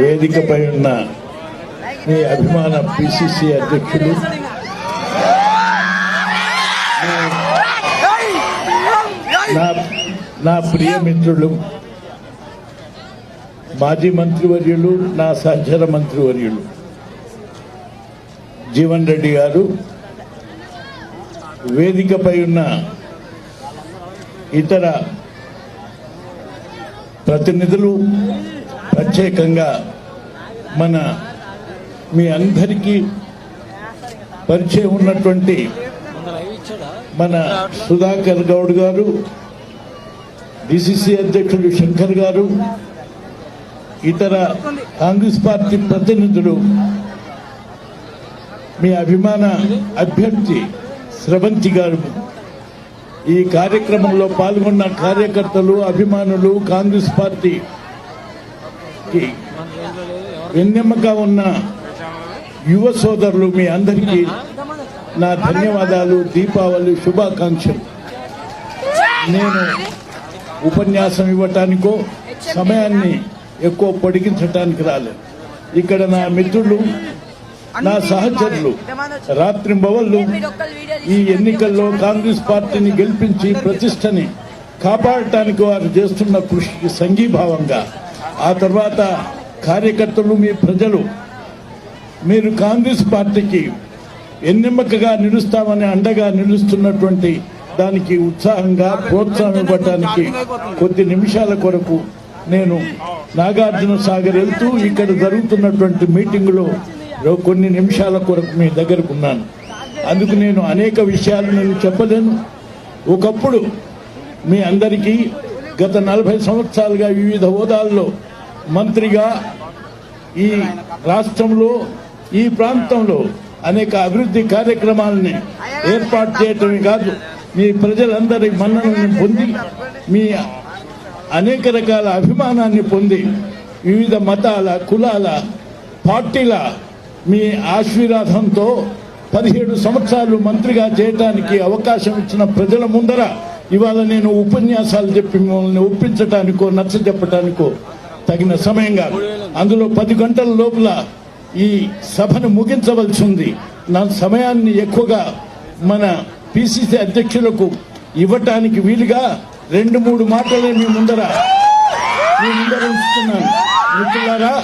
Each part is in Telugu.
వేదికపై ఉన్న మీ అభిమాన పిసిసి అధ్యక్షులు. నా నా ప్రియ మిత్రులు మాజీ మంత్రివర్యులు నా సహచర మంత్రివర్యులు. జీవన్ రెడ్డి గారు వేదికపై ఉన్న ఇతర ప్రతినిధులు ప్రత్యేకంగా మన మీ అందరికీ పరిచయం ఉన్నటువంటి మన సుధాకర్ గౌడ్ గారు డిసిసి అధ్యక్షుడు శంకర్ గారు ఇతర కాంగ్రెస్ పార్టీ ప్రతినిధులు మీ అభిమాన అభ్యర్థి స్రవంతి గారు. ఈ కార్యక్రమంలో పాల్గొన్న కార్యకర్తలు అభిమానులు కాంగ్రెస్ పార్టీ పార్టీకి వెన్నెమ్మగా ఉన్న యువ సోదరులు మీ అందరికీ నా ధన్యవాదాలు దీపావళి శుభాకాంక్షలు. నేను ఉపన్యాసం ఇవ్వటానికో సమయాన్ని ఎక్కువ పొడిగించటానికి రాలేదు. ఇక్కడ నా మిత్రులు నా సహచరులు రాత్రి బవళ్ళు ఈ ఎన్నికల్లో కాంగ్రెస్ పార్టీని గెలిపించి ప్రతిష్టని కాపాడటానికి వారు చేస్తున్న కృషికి సంఘీభావంగా ఆ తర్వాత కార్యకర్తలు మీ ప్రజలు మీరు కాంగ్రెస్ పార్టీకి ఎన్నెమ్మకగా నిలుస్తామని అండగా నిలుస్తున్నటువంటి దానికి ఉత్సాహంగా ప్రోత్సాహం ఇవ్వటానికి కొద్ది నిమిషాల కొరకు నేను నాగార్జున సాగర్ వెళ్తూ ఇక్కడ జరుగుతున్నటువంటి మీటింగులో కొన్ని నిమిషాల కొరకు మీ దగ్గరకు ఉన్నాను. అందుకు నేను అనేక విషయాలు నేను చెప్పలేను. ఒకప్పుడు మీ అందరికీ గత నలభై సంవత్సరాలుగా వివిధ హోదాల్లో మంత్రిగా ఈ రాష్ట్రంలో ఈ ప్రాంతంలో అనేక అభివృద్ధి కార్యక్రమాలని ఏర్పాటు చేయటమే కాదు మీ ప్రజలందరి మన్ననని పొంది మీ అనేక రకాల అభిమానాన్ని పొంది వివిధ మతాల కులాల పార్టీల మీ ఆశీర్వాదంతో పదిహేడు సంవత్సరాలు మంత్రిగా చేయడానికి అవకాశం ఇచ్చిన ప్రజల ముందర ఇవాళ నేను ఉపన్యాసాలు చెప్పి మిమ్మల్ని ఒప్పించటానికో నచ్చ చెప్పటానికో తగిన సమయంగా అందులో పది గంటల లోపల ఈ సభను ముగించవలసి ఉంది నా సమయాన్ని ఎక్కువగా మన పిసిసి అధ్యక్షులకు ఇవ్వటానికి వీలుగా రెండు మూడు మాటలే మీ ముందర మీ ముందర ఉంచుతున్నాను. మిత్రులారా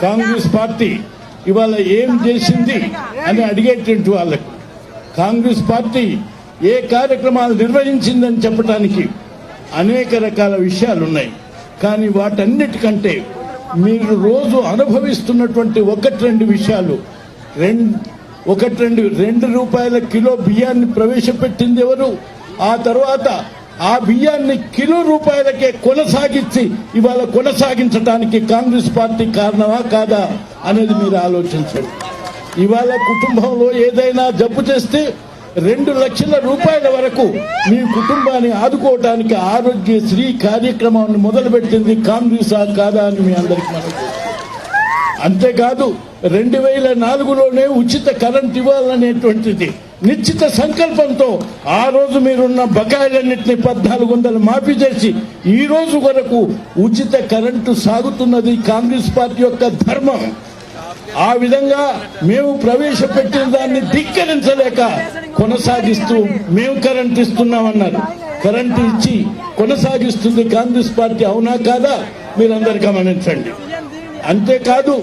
కాంగ్రెస్ పార్టీ ఇవాళ ఏం చేసింది అని అడిగేటువంటి వాళ్ళకు. కాంగ్రెస్ పార్టీ ఏ కార్యక్రమాలు నిర్వహించిందని చెప్పడానికి అనేక రకాల విషయాలు ఉన్నాయి కానీ వాటన్నిటికంటే మీరు రోజు అనుభవిస్తున్నటువంటి ఒకటి రెండు విషయాలు. రెండు ఒకటి రెండు రెండు రూపాయల కిలో బియ్యాన్ని ప్రవేశపెట్టింది ఎవరు? ఆ తర్వాత ఆ బియ్యాన్ని కిలో రూపాయలకే కొనసాగించి ఇవాళ కొనసాగించడానికి కాంగ్రెస్ పార్టీ కారణమా కాదా అనేది మీరు ఆలోచించండి. ఇవాళ కుటుంబంలో ఏదైనా జబ్బు చేస్తే రెండు లక్షల రూపాయల వరకు మీ కుటుంబాన్ని ఆదుకోవటానికి ఆరోగ్యశ్రీ కార్యక్రమాన్ని మొదలుపెట్టింది కాంగ్రెస్ ఆ కాదా అని మీ అందరికి మనం అంతేకాదు రెండు వేల నాలుగులోనే ఉచిత కరెంట్ ఇవ్వాలనేటువంటిది నిశ్చిత సంకల్పంతో ఆ రోజు మీరున్న బకాయిలన్నింటినీ పద్నాలుగు వందలు మాఫీ చేసి ఈ రోజు వరకు ఉచిత కరెంటు సాగుతున్నది కాంగ్రెస్ పార్టీ యొక్క ధర్మం. ఆ విధంగా మేము ప్రవేశపెట్టిన దాన్ని ధిక్కరించలేక కొనసాగిస్తూ మేము కరెంట్ ఇస్తున్నామన్నారు. కరెంట్ ఇచ్చి కొనసాగిస్తుంది కాంగ్రెస్ పార్టీ అవునా కాదా? మీరందరు గమనించండి. అంతేకాదు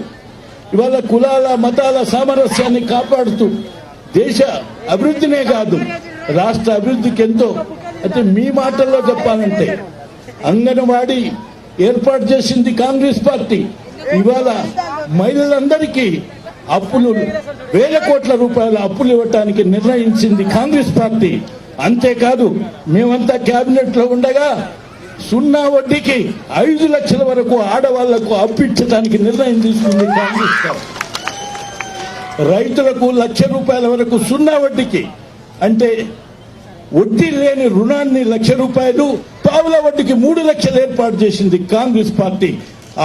ఇవాళ కులాల మతాల సామరస్యాన్ని కాపాడుతూ దేశ అభివృద్ధినే కాదు రాష్ట్ర అభివృద్ధికి ఎంతో అయితే మీ మాటల్లో చెప్పాలంటే అంగన్వాడీ ఏర్పాటు చేసింది కాంగ్రెస్ పార్టీ. ఇవాళ మహిళలందరికీ అప్పులు వేల కోట్ల రూపాయల అప్పులు ఇవ్వటానికి నిర్ణయించింది కాంగ్రెస్ పార్టీ. అంతేకాదు మేమంతా కేబినెట్లో ఉండగా సున్నా వడ్డీకి ఐదు లక్షల వరకు ఆడవాళ్ళకు అప్పించడానికి నిర్ణయం తీసుకుంది కాంగ్రెస్ పార్టీ. రైతులకు లక్ష రూపాయల వరకు సున్నా వడ్డీకి అంటే వడ్డీ లేని రుణాన్ని లక్ష రూపాయలు పావుల వడ్డీకి మూడు లక్షలు ఏర్పాటు చేసింది కాంగ్రెస్ పార్టీ.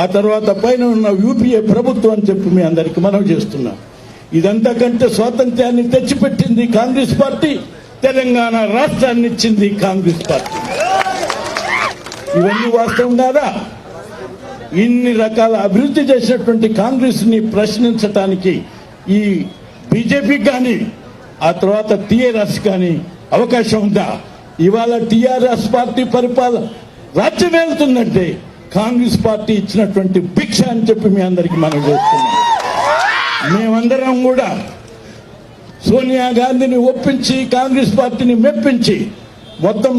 ఆ తర్వాత పైన ఉన్న యూపీఏ ప్రభుత్వం అని చెప్పి మీ అందరికి మనం చేస్తున్నాం. ఇదంతా కంటే స్వాతంత్ర్యాన్ని తెచ్చిపెట్టింది కాంగ్రెస్ పార్టీ తెలంగాణ రాష్ట్రాన్ని ఇచ్చింది కాంగ్రెస్ పార్టీ. ఇవన్నీ వాస్తవం కాదా? ఇన్ని రకాల అభివృద్ధి చేసినటువంటి కాంగ్రెస్ని ప్రశ్నించటానికి ఈ బీజేపీ కానీ ఆ తర్వాత టీఆర్ఎస్ కానీ అవకాశం ఉందా? ఇవాళ టిఆర్ఎస్ పార్టీ పరిపాలన రాజ్యం వెళ్తుందంటే కాంగ్రెస్ పార్టీ ఇచ్చినటువంటి భిక్ష అని చెప్పి మీ అందరికీ మనం చేస్తున్నాం. మేమందరం కూడా సోనియా గాంధీని ఒప్పించి కాంగ్రెస్ పార్టీని మెప్పించి మొత్తం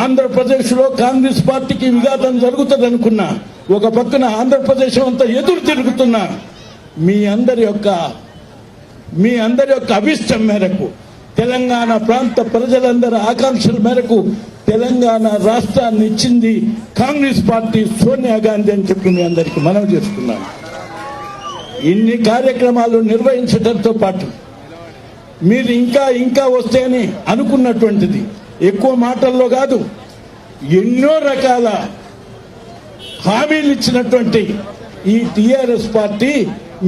ఆంధ్రప్రదేశ్లో కాంగ్రెస్ పార్టీకి విఘాతం జరుగుతుంది అనుకున్నా ఒక పక్కన ఆంధ్రప్రదేశ్ అంతా ఎదురు తిరుగుతున్నా మీ అందరి యొక్క మీ అందరి యొక్క అభిష్టం మేరకు తెలంగాణ ప్రాంత ప్రజలందరి ఆకాంక్షల మేరకు తెలంగాణ రాష్ట్రాన్ని ఇచ్చింది కాంగ్రెస్ పార్టీ సోనియా గాంధీ అని చెప్పి మీ అందరికీ మనవి చేస్తున్నాను. ఇన్ని కార్యక్రమాలు నిర్వహించడంతో పాటు మీరు ఇంకా ఇంకా వస్తేనే అనుకున్నటువంటిది. ఎక్కువ మాటల్లో కాదు ఎన్నో రకాల హామీలు ఇచ్చినటువంటి ఈ టిఆర్ఎస్ పార్టీ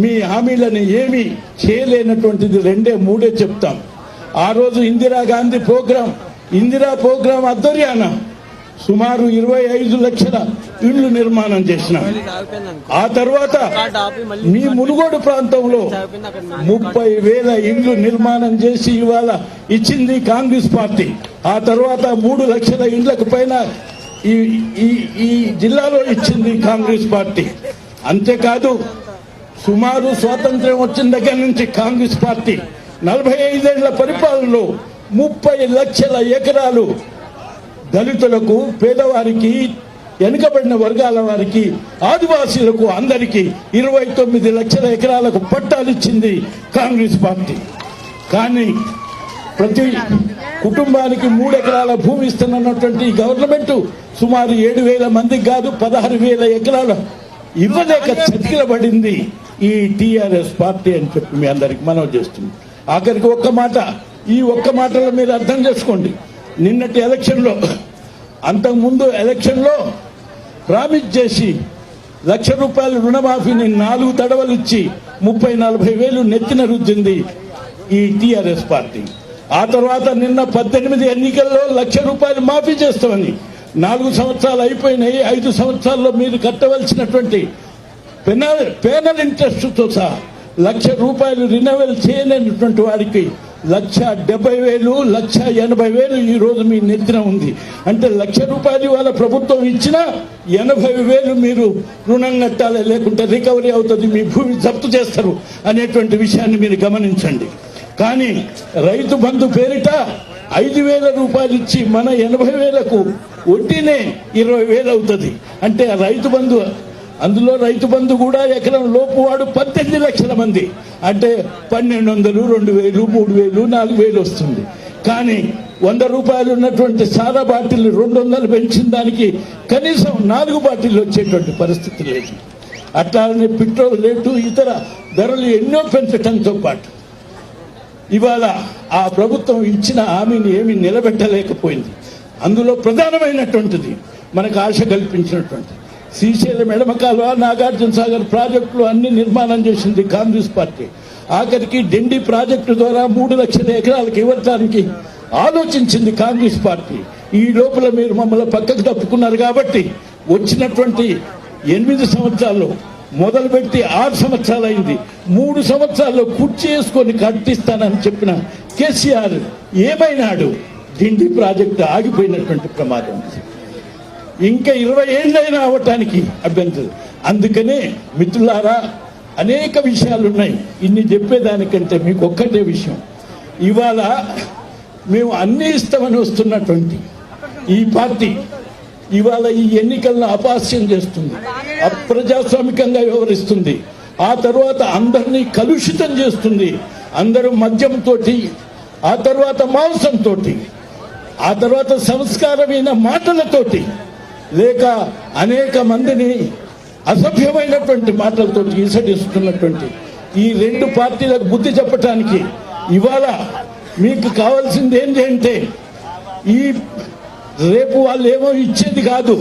మీ హామీలను ఏమీ చేయలేనటువంటిది రెండే మూడే చెప్తాం. ఆ రోజు ఇందిరాగాంధీ ప్రోగ్రాం ఇందిరా ప్రోగ్రాం ఆధ్వర్యాన సుమారు ఇరవై ఐదు లక్షల ఇళ్ళు నిర్మాణం చేసిన. ఆ తర్వాత మీ మునుగోడు ప్రాంతంలో ముప్పై వేల ఇండ్లు నిర్మాణం చేసి ఇవాళ ఇచ్చింది కాంగ్రెస్ పార్టీ. ఆ తర్వాత మూడు లక్షల ఇండ్లకు పైన ఈ ఈ ఈ జిల్లాలో ఇచ్చింది కాంగ్రెస్ పార్టీ. అంతేకాదు సుమారు స్వాతంత్ర్యం వచ్చిన దగ్గర నుంచి కాంగ్రెస్ పార్టీ నలభై ఐదేళ్ళ పరిపాలనలో ముప్పై లక్షల ఎకరాలు దళితులకు పేదవారికి వెనుకబడిన వర్గాల వారికి ఆదివాసీలకు అందరికీ ఇరవై తొమ్మిది లక్షల ఎకరాలకు పట్టాలిచ్చింది కాంగ్రెస్ పార్టీ. కానీ ప్రతి కుటుంబానికి మూడు ఎకరాల భూమి ఇస్తున్నటువంటి గవర్నమెంట్ సుమారు ఏడు వేల మందికి కాదు పదహారు వేల ఎకరాలు ఇవ్వలేక చతికిలబడింది ఈ టిఆర్ఎస్ పార్టీ అని చెప్పి మీ అందరికి మనవి చేస్తుంది ఆఖరికి ఒక్క మాట ఈ ఒక్క మాటలో మీరు అర్థం చేసుకోండి. నిన్నటి ఎలక్షన్లో అంతకుముందు ఎలక్షన్లో ప్రామిస్ చేసి లక్ష రూపాయల రుణమాఫీని నాలుగు తడవలు ఇచ్చి ముప్పై నలభై వేలు నెత్తిన రుద్దింది ఈ టీఆర్ఎస్ పార్టీ. ఆ తర్వాత నిన్న పద్దెనిమిది ఎన్నికల్లో లక్ష రూపాయలు మాఫీ చేస్తామని నాలుగు సంవత్సరాలు అయిపోయినాయి ఐదు సంవత్సరాల్లో మీరు కట్టవలసినటువంటి పెనల్ పేనల్ ఇంట్రెస్ట్తో సహా లక్ష రూపాయలు రినవల్ చేయలేనటువంటి వారికి లక్ష డెబ్బై వేలు లక్ష ఎనభై వేలు ఈ రోజు మీ నెత్తిన ఉంది. అంటే లక్ష రూపాయలు ఇవాళ ప్రభుత్వం ఇచ్చినా ఎనభై వేలు మీరు రుణం కట్టాలి లేకుంటే రికవరీ అవుతుంది మీ భూమి జప్తు చేస్తారు అనేటువంటి విషయాన్ని మీరు గమనించండి. కానీ రైతు బంధు పేరిట ఐదు వేల రూపాయలు ఇచ్చి మన ఎనభై వేలకు వడ్డీనే ఇరవై వేలు అవుతుంది. అంటే రైతు బంధు అందులో రైతు బంధు కూడా ఎకరం లోపు వాడు పద్దెనిమిది లక్షల మంది. అంటే పన్నెండు వందలు రెండు వేలు మూడు వేలు నాలుగు వేలు వస్తుంది. కానీ వంద రూపాయలు ఉన్నటువంటి సారా బాటిల్ రెండు వందలు పెంచిన దానికి కనీసం నాలుగు బాటిల్ వచ్చేటువంటి పరిస్థితి లేదు. అట్లానే పెట్రోల్ రేటు ఇతర ధరలు ఎన్నో పెంచడంతో పాటు. ఇవాళ ఆ ప్రభుత్వం ఇచ్చిన హామీని ఏమీ నిలబెట్టలేకపోయింది. అందులో ప్రధానమైనటువంటిది మనకు ఆశ కల్పించినటువంటి శ్రీశైలం ఎడమ కాలువ నాగార్జున సాగర్ ప్రాజెక్టులు అన్ని నిర్మాణం చేసింది కాంగ్రెస్ పార్టీ. ఆఖరికి డిండి ప్రాజెక్టు ద్వారా మూడు లక్షల ఎకరాలకు ఇవ్వడానికి ఆలోచించింది కాంగ్రెస్ పార్టీ. ఈ లోపల మీరు మమ్మల్ని పక్కకు తప్పుకున్నారు కాబట్టి వచ్చినటువంటి ఎనిమిది సంవత్సరాల్లో మొదలుపెట్టి ఆరు సంవత్సరాలు అయింది మూడు సంవత్సరాల్లో కుర్చీ వేసుకొని కట్టిస్తానని చెప్పిన కేసీఆర్ ఏమైనాడు? డిండి ప్రాజెక్టు ఆగిపోయినటువంటి ప్రమాదం. ఉంది. ఇంకా ఇరవై ఏళ్ళైనా అవ్వటానికి అభ్యంతరం. అందుకనే మిత్రులారా అనేక విషయాలు ఉన్నాయి. ఇన్ని చెప్పేదానికంటే మీకు ఒక్కటే విషయం. ఇవాళ మేము అన్ని ఇస్తామని వస్తున్నటువంటి ఈ పార్టీ ఇవాళ ఈ ఎన్నికలను అపాస్యం చేస్తుంది అప్రజాస్వామికంగా వ్యవహరిస్తుంది. ఆ తర్వాత అందరినీ కలుషితం చేస్తుంది. అందరూ మద్యంతో ఆ తర్వాత మాంసంతో ఆ తర్వాత సంస్కారమైన మాటలతోటి లేక అనేక మందిని అసభ్యమైనటువంటి మాటలతో ఈసడిస్తున్నటువంటి ఈ రెండు పార్టీలకు బుద్ధి చెప్పటానికి ఇవాళ మీకు కావాల్సింది ఏంటి అంటే ఈ రేపు వాళ్ళు ఏమో ఇచ్చేది కాదు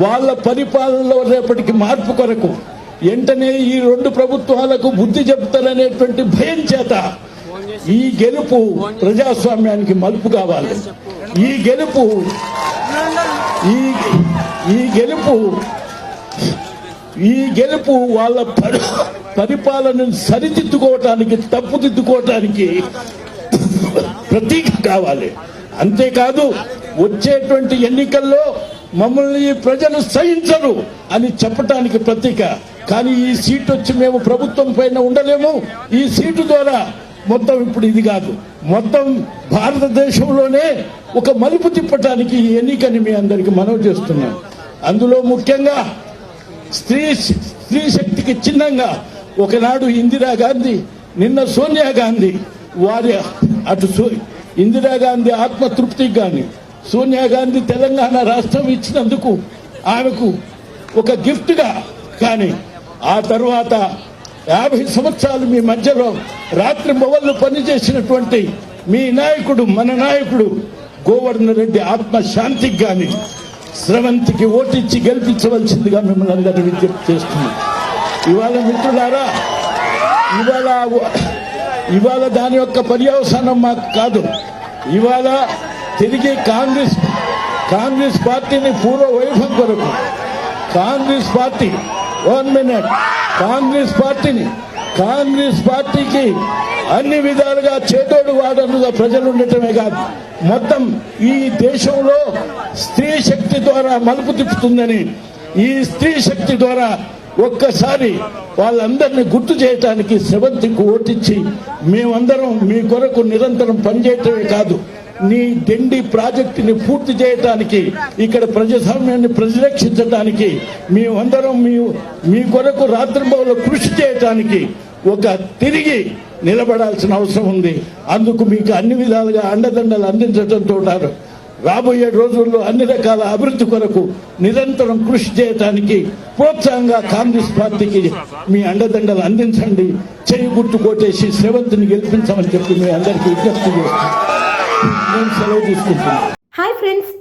వాళ్ళ పరిపాలనలో రేపటికి మార్పు కొరకు వెంటనే ఈ రెండు ప్రభుత్వాలకు బుద్ధి చెప్తారనేటువంటి భయం చేత ఈ గెలుపు ప్రజాస్వామ్యానికి మలుపు కావాలి. ఈ గెలుపు ఈ ఈ గెలుపు ఈ గెలుపు వాళ్ళ పరి- పరిపాలనను సరిదిద్దుకోవటానికి తప్పుదిద్దుకోవటానికి ప్రతీక కావాలి. అంతేకాదు వచ్చేటువంటి ఎన్నికల్లో మమ్మల్ని ప్రజలు సహించరు అని చెప్పటానికి ప్రతీక. కానీ ఈ సీటు వచ్చి మేము ప్రభుత్వం పైన ఉండలేము. ఈ సీటు ద్వారా మొత్తం ఇప్పుడు ఇది కాదు. మొత్తం భారతదేశంలోనే ఒక మలుపు తిప్పటానికి ఈ ఎన్నికని మీ అందరికీ మనవి చేస్తున్నాం. అందులో ముఖ్యంగా స్త్రీ స్త్రీ శక్తికి చిహ్నంగా ఒకనాడు ఇందిరాగాంధీ నిన్న సోనియా గాంధీ వారి అటు ఇందిరాగాంధీ ఆత్మతృప్తికి కానీ సోనియా గాంధీ తెలంగాణ రాష్ట్రం ఇచ్చినందుకు ఆమెకు ఒక గిఫ్ట్గా కానీ ఆ తర్వాత యాభై సంవత్సరాలు మీ మధ్యలో రాత్రి మొవళ్ళు పనిచేసినటువంటి మీ నాయకుడు మన నాయకుడు గోవర్ధన్ రెడ్డి ఆత్మ శాంతికి కానీ స్రవంతికి ఓటిచ్చి గెలిపించవలసిందిగా మిమ్మల్ని అందరినీ విజ్ఞప్తి చేస్తున్నాం. ఇవాళ మిత్రులారా ఇవాళ ఇవాళ దాని యొక్క పర్యవసానం మాకు కాదు. ఇవాళ తిరిగి కాంగ్రెస్ కాంగ్రెస్ పార్టీని పూర్వ వైభవం కొరకు Congress party one minute Congress పార్టీని కాంగ్రెస్ పార్టీకి అన్ని విధాలుగా చేతోడు వాడనుగా ప్రజలు ఉండటమే కాదు. మొత్తం ఈ దేశంలో స్త్రీ శక్తి ద్వారా మలుపు తిప్పుతుందని ఈ స్త్రీ శక్తి ద్వారా ఒక్కసారి వాళ్ళందరినీ గుర్తు చేయటానికి సెవెంత్కి ఓటిచ్చి మేమందరం మీ కొరకు నిరంతరం పనిచేయటమే కాదు నీ డిండి ప్రాజెక్టుని పూర్తి చేయటానికి ఇక్కడ ప్రజాస్వామ్యాన్ని పరిరక్షించడానికి మేమందరం మీ మీ కొరకు రాత్రింబవులో కృషి చేయటానికి ఒక తిరిగి నిలబడాల్సిన అవసరం ఉంది. అందుకు మీకు అన్ని విధాలుగా అండదండలు అందించడంతో రాబోయే రోజుల్లో అన్ని రకాల అభివృద్ధి కొరకు నిరంతరం కృషి చేయటానికి ప్రోత్సాహంగా కాంగ్రెస్ పార్టీకి మీ అండదండలు అందించండి. చేయి గుర్తు కొట్టేసి శ్రవంతిని గెలిపించమని చెప్పి మీ అందరికీ విజ్ఞప్తి చేస్తాను నేను సెలవు తీసుకుంటున్నాను. Hi friends.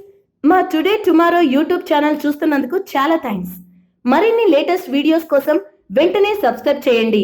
మా టుడే టుమారో యూట్యూబ్ ఛానల్ చూస్తున్నందుకు చాలా థ్యాంక్స్ మరిన్ని లేటెస్ట్ వీడియోస్ కోసం వెంటనే సబ్స్క్రైబ్ చేయండి.